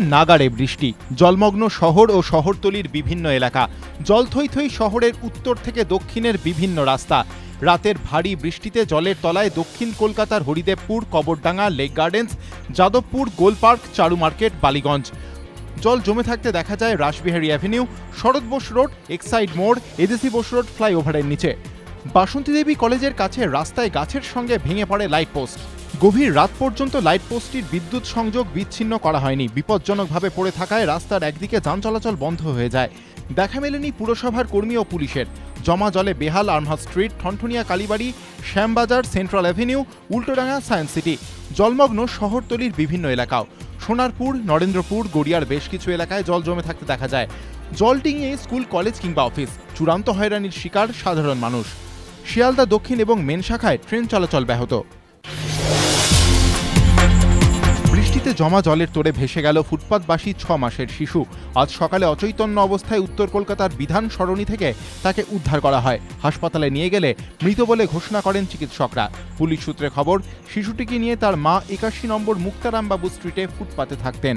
নাগাড়ে বৃষ্টি। জলমগ্ন শহর ও শহরতলির বিভিন্ন এলাকা। জল থই শহরের উত্তর থেকে দক্ষিণের বিভিন্ন রাস্তা। রাতের ভারী বৃষ্টিতে জলের তলায় দক্ষিণ কলকাতার Haridevpur, Kabardanga, Lake Gardens, Jadavpur Golpark Charu Market, Ballygunge. জল জমে থাকতে দেখা যায় Rashbehari Avenue, Sarat Bose Road, Exide মোড় এদেসি বোস রোড ফ্লাইওভারের নিচে। বাসন্তী দেবী কলেজের কাছে রাস্তায় গাছের সঙ্গে ভেঙে পড়ে লাইট পোস্ট। গভীর রাত পর্যন্ত লাইট পোস্টটির বিদ্যুৎ সংযোগ বিচ্ছিন্ন করা হয়নি। বিপজ্জনকভাবে পড়ে থাকায় রাস্তার একদিকে যান চলাচল বন্ধ হয়ে যায়। দেখা মেলেনি পুরসভার কর্মী ও পুলিশের। জমা জলে বেহাল Amherst Street, Thanthania Kalibari, Shyambazar, Central Avenue Ultadanga, Science City. জলমগ্ন শহরতলির বিভিন্ন এলাকাও। সোনারপুর, নরেন্দ্রপুর, গড়িয়ার বেশ কিছু এলাকায় জল জমে থাকতে দেখা যায়। জল ডিঙিয়ে স্কুল, কলেজ কিংবা অফিস। চূড়ান্ত হয়রানির শিকার সাধারণ মানুষ। শিয়ালদা দক্ষিণ এবং মেন শাখায় ট্রেন চলাচল ব্যাহত। বৃষ্টিতে জমা জলের তোড়ে ভেসে গেল ফুটপাতবাসী ছ মাসের শিশু। আজ সকালে অচৈতন্য অবস্থায় উত্তর কলকাতার বিধান সরণি থেকে তাকে উদ্ধার করা হয়। হাসপাতালে নিয়ে গেলে মৃত বলে ঘোষণা করেন চিকিৎসকরা। পুলিশ সূত্রে খবর, শিশুটিকে নিয়ে তার মা একাশি নম্বর মুক্তারামবাবু স্ট্রিটে ফুটপাতে থাকতেন।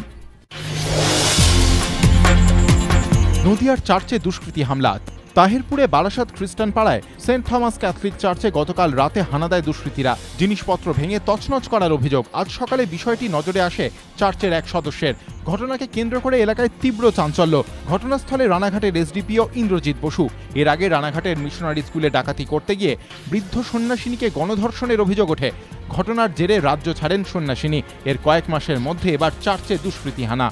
নদিয়ার চার্চে দুষ্কৃতী হামলা তাহিরপুরে বারাসাত খ্রিস্টান পাড়ায় সেন্ট থমাস ক্যাথলিক চার্চে গতকাল রাতে হানা দেয় দুষ্কৃতীরা। জিনিসপত্র ভেঙে তছনছ করার অভিযোগ। আজ সকালে বিষয়টি নজরে আসে চার্চের এক সদস্যের। ঘটনাকে কেন্দ্র করে এলাকায় তীব্র চাঞ্চল্য। ঘটনাস্থলে রানাঘাটের এসডিপিও ইন্দ্রজিৎ বসু। এর আগে রানাঘাটের মিশনারি স্কুলে ডাকাতি করতে গিয়ে বৃদ্ধ সন্ন্যাসিনীকে গণধর্ষণের অভিযোগ ওঠে। ঘটনার জেরে রাজ্য ছাড়েন সন্ন্যাসিনী। এর কয়েক মাসের মধ্যে এবার চার্চে দুষ্কৃতী হানা।